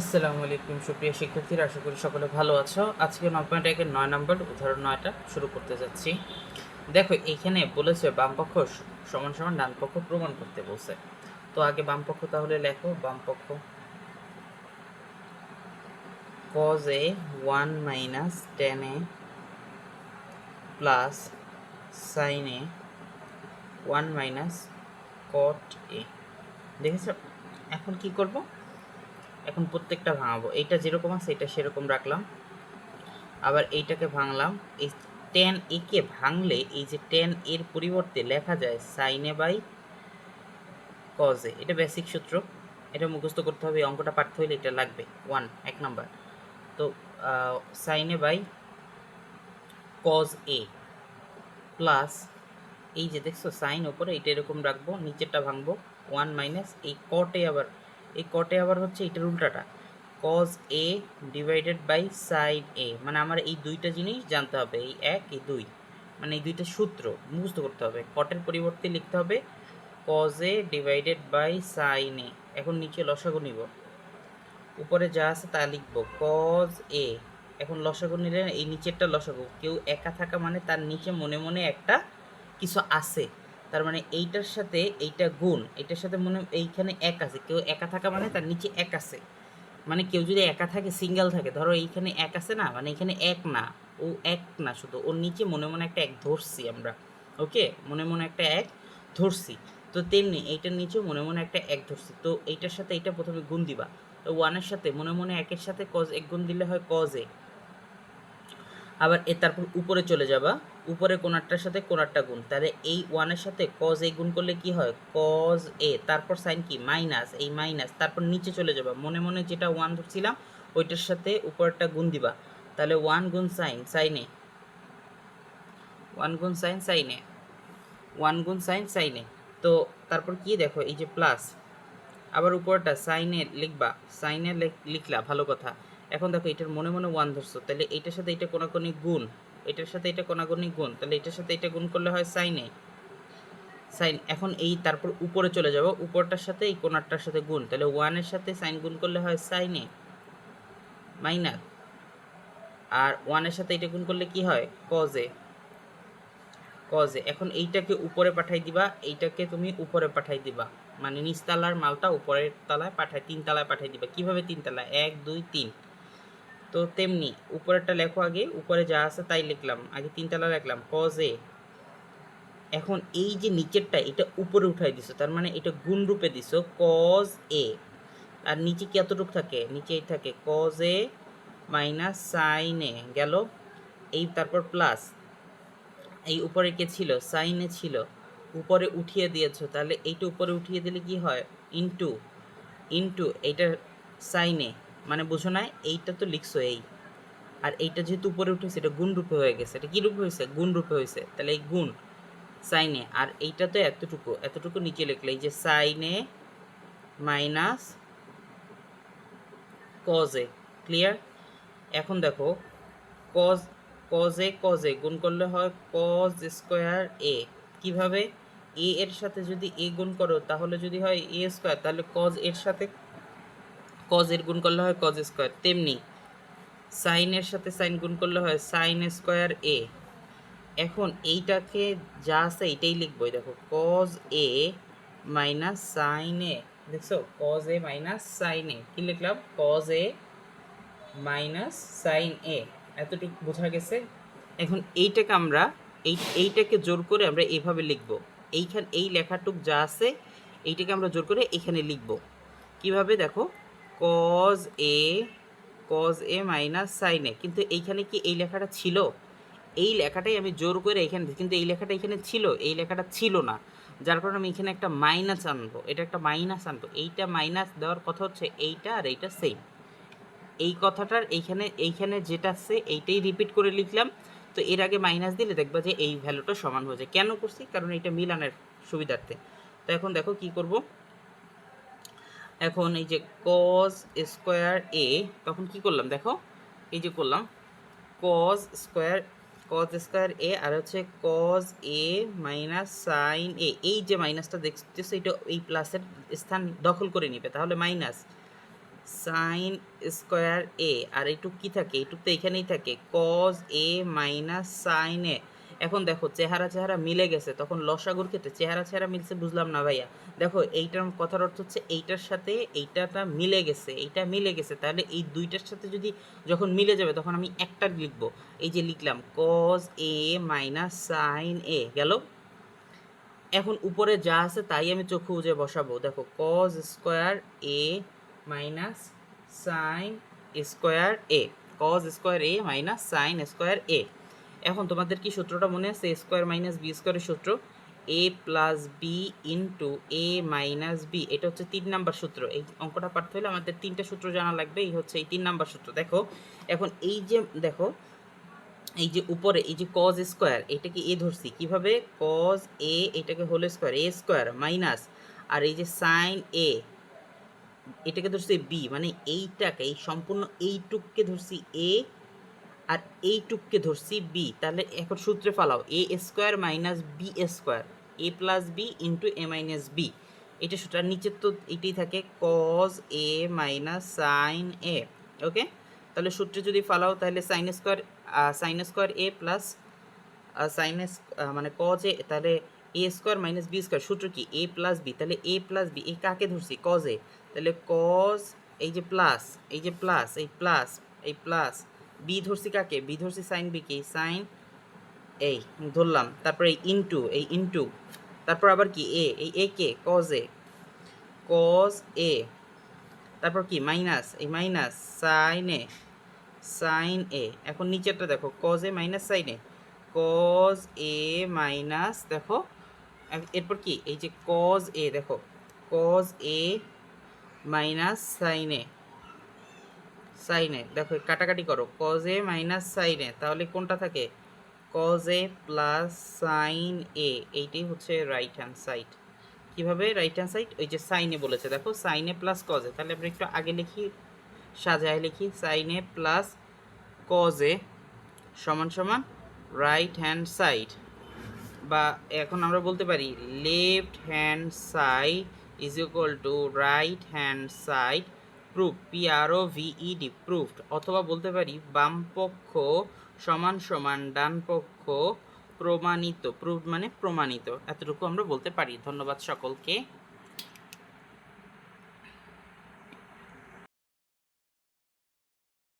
আসসালামু আলাইকুম, সুপ্রিয় শিক্ষার্থীরা, আশা করি সকলে ভালো আছো। আজকে নয় পয়েন্ট একের নয় নম্বর উদাহরণ নয়টা শুরু করতে যাচ্ছি। দেখো, এখানে বলেছে বামপক্ষ সমান সমান ডান পক্ষ প্রমাণ করতে বলছে। তো আগে বামপক্ষ তাহলে লেখো, বামপক্ষ cos A one minus tan A plus sine A one minus cot A. দেখেছ? এখন কি করব? এখন প্রত্যেকটা ভাঙাবো। এইটা যেরকম আছে এটা সেরকম রাখলাম। আবার এইটাকে ভাঙলাম। এই টেন একে ভাঙলে এই যে টেন এর পরিবর্তে লেখা যায় সাইনে বাই কজে এটা বেসিক সূত্র। এটা মুখস্থ করতে হবে অঙ্কটা পাঠতে হলে এটা লাগবে। ওয়ান এক নাম্বার তো সাইনে বাই কজ এ প্লাস এই যে দেখছ সাইন ওপরে এটা এরকম রাখব, নিচেরটা ভাঙবো। ওয়ান মাইনাস এই কটে আবার এই কটে আবার হচ্ছে এটার উল্টাটা। Cos A divided by sine A মানে আমার এই দুইটা জিনিস জানতে হবে, এই এক, এই দুই। মানে এই দুইটা সূত্র মুখস্থ করতে হবে। কটের পরিবর্তে লিখতে হবে cos A divided by sine A এখন নিচে লসাগু নিব। উপরে যা আছে তা লিখব। কজ এ এখন লসাগু নিলে এই নিচেরটা লসাগু। কেউ একা থাকা মানে তার নিচে মনে মনে একটা কিছু আছে। তার মানে এইটার সাথে এইটা গুণ এটার সাথে মনে এইখানে এক আছে। কেউ একা থাকা মানে তার নিচে এক আছে। মানে কেউ যদি একা থাকে সিঙ্গেল থাকে, ধরো এইখানে এক আছে না মানে এখানে এক না, ও এক না শুধু, ওর নিচে মনে মনে একটা এক ধরছি আমরা ওকে মনে মনে একটা এক ধরছি। তো তেমনি এইটার নিচে মনে মনে একটা এক ধরছি। তো এইটার সাথে এইটা প্রথমে গুণ দিবা। তো ওয়ানের সাথে মনে মনে একের সাথে কজ এক গুণ দিলে হয় কজ এ আবার এ তারপর উপরে চলে যাবা। উপরে কোনারটার সাথে কোনারটা গুণ। তাহলে এই ওয়ানের সাথে কজ এ গুণ করলে কি হয়? কজ এ তারপর সাইন কি? মাইনাস এই মাইনাস তারপর নিচে চলে যাবা। মনে মনে যেটা ওয়ান ধরছিলাম, ওইটার সাথে উপরটা গুণ দিবা। তাহলে ওয়ান গুণ সাইন সাইনে ওয়ান গুণ সাইন সাইনে ওয়ান গুণ সাইন সাইনে তো তারপর কি দেখো, এই যে প্লাস আবার উপরটা সাইনে লিখবা। সাইনে লিখলা, ভালো কথা। এখন দেখো এটার মনে মনে ওয়ান ধরছো। তাহলে এইটার সাথে এটা কোনাকুনি গুণ। এটার সাথে এটা কোনাকুনি গুণ। তাহলে এটার সাথে এটা গুণ করলে হয় সাইনে সাইন এখন এই তারপর উপরে চলে যাব। উপরটার সাথে এই কোনারটার সাথে গুণ। তাহলে ওয়ানের সাথে সাইন গুণ করলে হয় সাইনে মাইনাস আর ওয়ানের সাথে এটা গুণ করলে কি হয়? কজে কজে এখন এইটাকে উপরে পাঠাই দিবা। এইটাকে তুমি উপরে পাঠাই দিবা। মানে নিচতলার মালটা উপরের তলায় পাঠায় তিন তলায় পাঠাই দিবা। কীভাবে তিন তলায় এক, দুই, তিন। তো তেমনি, উপরেরটা লেখো আগে, উপরে যা আছে তাই লিখলাম। আগে তিন তলা লিখলাম এ এখন এই যে নিচেরটা, এটা উপরে উঠাই দিছো, তার মানে এটা গুণ রূপে দিছো কজ এ আর নিচে কতটুক থাকে? নিচেই থাকে cos A minus sine A গেল। এই তারপর প্লাস এই উপরে কে ছিল? সাইনে ছিল। উপরে উঠিয়ে দিয়েছ, তাহলে এইটা উপরে উঠিয়ে দিলে কি হয়? ইনটু ইনটু এইটা সাইনে মানে বুঝো না এইটা তো লিখছো এই। আর এইটা যেহেতু উপরে উঠেছে এটা গুণ রূপে হয়ে গেছে। এটা কি রূপে হয়েছে? গুণ রূপে হয়েছে। তাহলে এই গুণ, সাইনে। আর এইটা তো এতটুকু এতটুকু নিচে লিখলে, এই যে সাইনে মাইনাস কজে ক্লিয়ার এখন দেখো কজ কজে কজে গুণ করলে হয় কজ স্কোয়ার এ কীভাবে? এ এর সাথে যদি এ গুণ করো, তাহলে যদি হয় এ স্কোয়ার তাহলে কজ এর সাথে কজ এর গুণ করলে হয় কজ স্কোয়ার তেমনি সাইনের সাথে সাইন গুণ করলে হয় সাইন স্কোয়ার এ এখন এইটাকে যা আছে এইটাই লিখব দেখো cos A minus sine A দেখছ? Cos A minus sine A কি লিখলাম? Cos A minus sine A এতটুকু বোঝা গেছে? এখন এইটাকে আমরা, এই, এইটাকে জোর করে আমরা এইভাবে লিখব। এইখান, এই লেখাটুক যা আছে, এইটাকে আমরা জোর করে এখানে লিখব। কীভাবে? দেখো cos A cos A minus sine A কিন্তু এইখানে কি এই লেখাটা ছিল? এই লেখাটাই আমি জোর করে এখানে। কিন্তু এই লেখাটা এখানে ছিল, এই লেখাটা ছিল না। যার কারণে আমি এখানে একটা মাইনাস আনব। এটা একটা মাইনাস আনব। এইটা মাইনাস দেওয়ার কথা হচ্ছে এইটা আর এইটা সেম এই কথাটার এইখানে এইখানে যেটা আছে, এইটাই রিপিট করে লিখলাম। তো এর আগে মাইনাস দিলে দেখবা যে এই ভ্যালুটা সমান হয়ে যায়। কেন করছি? কারণ এটা মিলানের সুবিধার্থে। তো এখন দেখো কি করব? এখন এই যে কজ স্কোয়ার এ তখন কি করলাম দেখো? এই যে করলাম cos square cos square A আর হচ্ছে cos A minus sine A এই যে মাইনাসটা দেখতেছো, এটা এই প্লাসের স্থান দখল করে নিবে, তাহলে মাইনাস সাইন স্কোয়ার এ আর এইটুক কি থাকে? এইটুক তো এখানেই থাকে cos A minus sine A এখন দেখো, চেহারা চেহারা মিলে গেছে, তখন লসাগুর ক্ষেত্রে চেহারা চেহারা মিলছে বুঝলাম না ভাইয়া। দেখো, এইটার কথার অর্থ হচ্ছে এইটার সাথে এইটাটা মিলে গেছে, এইটা মিলে গেছে। তাহলে এই দুইটার সাথে যদি যখন মিলে যাবে, তখন আমি একটা লিখব। এই যে লিখলাম cos A minus sine A গেল? এখন উপরে যা আছে তাই আমি চক্ষু বুঝে বসাবো। দেখো cos square A minus sine square A cos square A minus sine square A এখন তোমাদের কি সূত্রটা মনে আছে? এ স্কোয়ার মাইনাস বি স্কোয়ারের সূত্র? A plus B into A minus B এটা হচ্ছে তিন নাম্বার সূত্র। এই অঙ্কটা পারতে হলে আমাদের তিনটা সূত্র জানা লাগবে, এই হচ্ছে এই তিন নাম্বার সূত্র। দেখো, এখন এই যে, দেখো, এই যে উপরে, এই যে কজ স্কোয়ার এটাকে এ ধরছি। কীভাবে? কজ এ এটাকে whole square A square minus আর এই যে সাইন এ এটাকে ধরছি বি মানে এইটাকে, এই সম্পূর্ণ এইটুককে ধরছি এ আর এইটুককে ধরছি বি তাহলে এখন সূত্রে ফালাও A square minus B square A plus B into A minus B এটা সূত্র, আর নিচে তো এটাই থাকে cos A minus sine A okay তাহলে সূত্রে যদি ফালাও, তাহলে sine square sine square A plus sine মানে কজ এ তাহলে A square minus B square সূত্র কি? এ প্লাস বি তাহলে এ প্লাস বি এই কাকে ধরছি? কজ এ তাহলে কজ এই যে প্লাস এই যে প্লাস এই প্লাস এই প্লাস বি ধরছি কাকে বি ধরছি সাইন বি কি? সাইন এই ধরলাম। তারপরে এই ইনটু এই ইনটু তারপর আবার কি? এ, এই এ কে? Cause A. কজ এ। তারপর কি? মাইনাস এই minus sine A. Sine A. এখন নিচেরটা দেখো cos A minus sine A. Cos A minus দেখো। এরপর কি? এই যে কজ এ, দেখো। Cos A minus sine A. সাইনে, দেখো, কাটাকাটি করো কজ এ মাইনাস সাইনে তাহলে কোনটা থাকে? Cos A plus sine A এইটাই হচ্ছে রাইট হ্যান্ড সাইড কীভাবে রাইট হ্যান্ড সাইড ওই যে সাইনে বলেছে, দেখো সাইনে প্লাস কজে তাহলে আমরা একটু আগে লিখি, সাজায় লিখি সাইনে প্লাস কজে সমান সমান রাইট হ্যান্ড সাইড বা এখন আমরা বলতে পারি left hand side is equal to right hand side proof P R O V E D proved অথবা বলতে পারি বাম পক্ষ সমান সমান ডান পক্ষ প্রমাণিত প্রুভ মানে প্রমাণিত, এতটুকু আমরা বলতে পারি। ধন্যবাদ সকলকে।